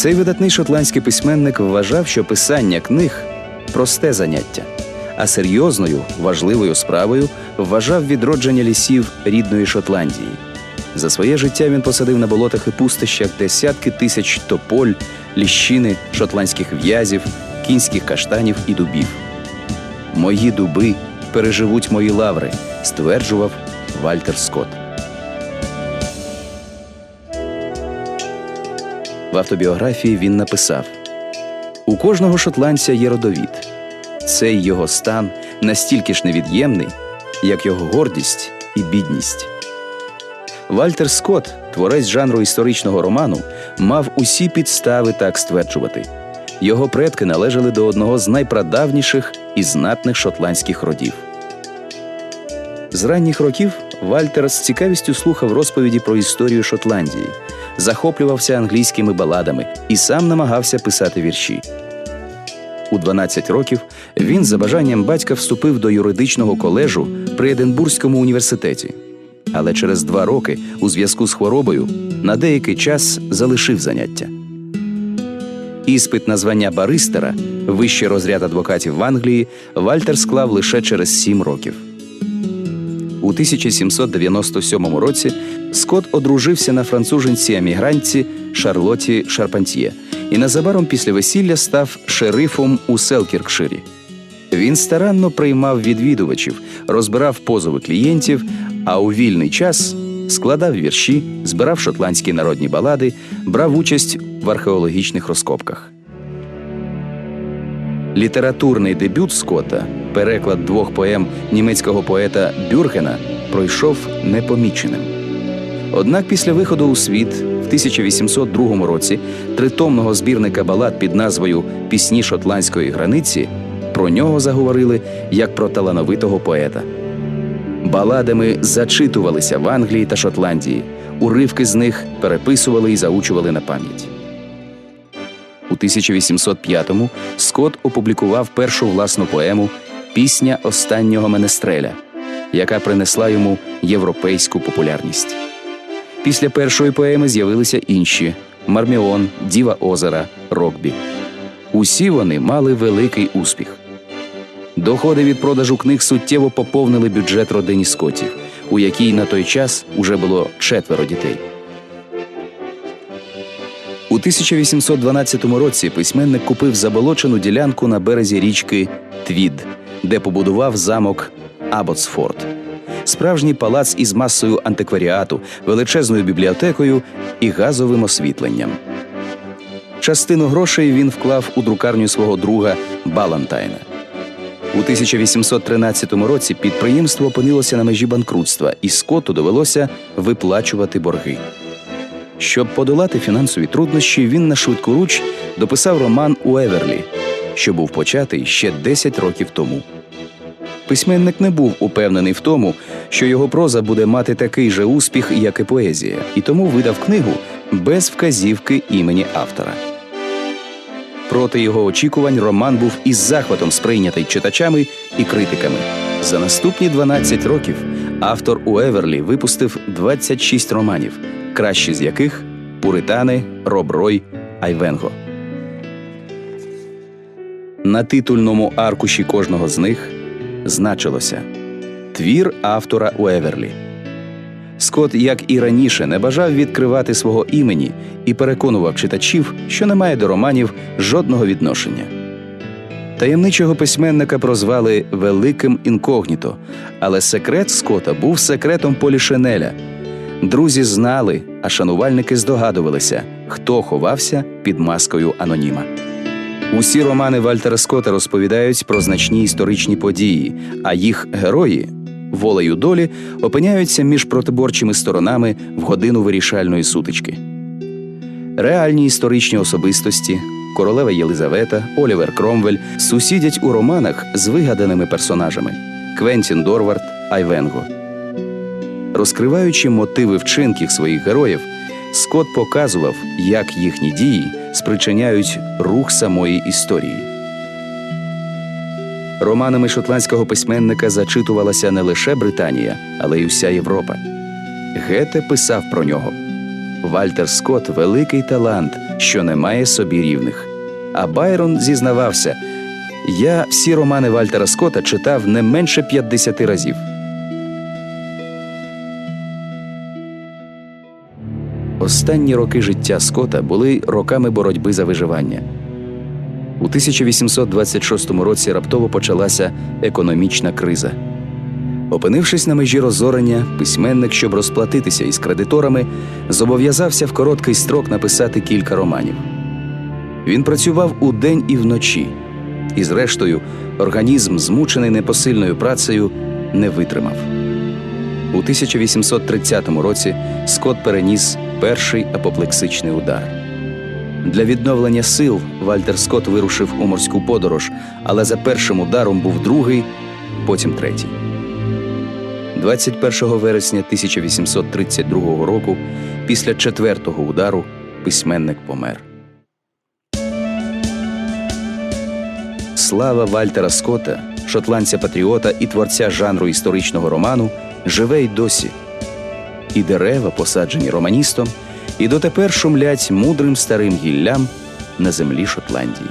Цей видатний шотландський письменник вважав, що писання книг просте заняття, а серйозною, важливою справою вважав відродження лісів рідної Шотландії. За своє життя він посадив на болотах і пустощах десятки тисяч тополь, ліщини, шотландських в'язів, кінських каштанів і дубів. Мої дуби переживуть мої лаври, стверджував Вальтер Скотт. В автобіографії він написав: у кожного шотландця є родовід. Цей його стан настільки ж невід'ємний, як його гордість і бідність. Вальтер Скотт, творець жанру історичного роману, мав усі підстави так стверджувати. Його предки належали до одного з найпрадавніших і знатних шотландських родів. З ранніх років Вальтер з цікавістю слухав розповіді про історію Шотландії, захоплювався англійськими баладами і сам намагався писати вірші. У 12 років він за бажанням батька вступив до юридичного колежу при Единбурзькому університеті. Але через два роки, у зв'язку з хворобою, на деякий час залишив заняття. Іспит на звання баристера, вищий розряд адвокатів в Англії, Вальтер склав лише через сім років. У 1797 році Скотт одружився на француженці емігрантці Шарлоті Шарпантьє і незабаром після весілля став шерифом у Селкіркширі. Він старанно приймав відвідувачів, розбирав позови клієнтів, а у вільний час складав вірші, збирав шотландські народні балади, брав участь в археологічних розкопках. Літературний дебют Скотта, переклад двох поем німецького поета Бюргена, пройшов непоміченим. Однак після виходу у світ в 1802 році тритомного збірника балад під назвою Пісні шотландської границі про нього заговорили як про талановитого поета. Баладами зачитувалися в Англії та Шотландії, уривки з них переписували і заучували на пам'ять. У 1805-му Скотт опублікував першу власну поему Пісня останнього менестреля, яка принесла йому європейську популярність. Після першої поеми з'явилися інші Марміон, Діва Озера, Рокбі. Усі вони мали великий успіх. Доходи від продажу книг суттєво поповнили бюджет родині Скоттів, у якій на той час уже було четверо дітей. У 1812 році письменник купив заболочену ділянку на березі річки Твід, де побудував замок Абботсфорд. Справжній палац із масою антикваріату, величезною бібліотекою і газовим освітленням. Частину грошей він вклав у друкарню свого друга Балантайна. У 1813 році підприємство опинилося на межі банкрутства, і Скотту довелося виплачувати борги. Щоб подолати фінансові труднощі, він на швидку руч дописав роман Уеверлі, що був початий ще 10 років тому. Письменник не був упевнений в тому, що його проза буде мати такий же успіх, як і поезія, і тому видав книгу без вказівки імені автора. Проти його очікувань роман був із захватом сприйнятий читачами і критиками. За наступні 12 років автор Уеверлі випустив 26 романів, кращі з яких Пуритани, Роб Рой, Айвенго. На титульному аркуші кожного з них значилося твір автора Уеверлі. Скотт, як і раніше, не бажав відкривати свого імені і переконував читачів, що не має до романів жодного відношення. Таємничого письменника прозвали Великим інкогніто, але секрет Скотта був секретом Полішинеля. Друзі знали, а шанувальники здогадувалися, хто ховався під маскою аноніма. Усі романи Вальтера Скотта розповідають про значні історичні події, а їх герої волею долі опиняються між протиборчими сторонами в годину вирішальної сутички. Реальні історичні особистості, королева Єлизавета, Олівер Кромвель сусідять у романах з вигаданими персонажами Квентін Дорвард, Айвенго. Розкриваючи мотиви вчинків своїх героїв, Скотт показував, як їхні дії спричиняють рух самої історії. Романами шотландського письменника зачитувалася не лише Британія, але й уся Європа. Гете писав про нього. Вальтер Скотт великий талант, що не має собі рівних. А Байрон зізнавався: я всі романи Вальтера Скотта читав не менше 50 разів. Останні роки життя Скотта були роками боротьби за виживання. У 1826 році раптово почалася економічна криза. Опинившись на межі розорення, письменник, щоб розплатитися із кредиторами, зобов'язався в короткий строк написати кілька романів. Він працював удень і вночі, і, зрештою, організм, змучений непосильною працею, не витримав. У 1830 році Скотт переніс перший апоплексичний удар. Для відновлення сил Вальтер Скотт вирушив у морську подорож, але за першим ударом був другий, потім третій. 21 вересня 1832 року, після четвертого удару, письменник помер. Слава Вальтера Скотта, шотландця патріота і творця жанру історичного роману, живе й досі. І дерева, посаджені романістом, і дотепер шумлять мудрим старим гіллям на землі Шотландії.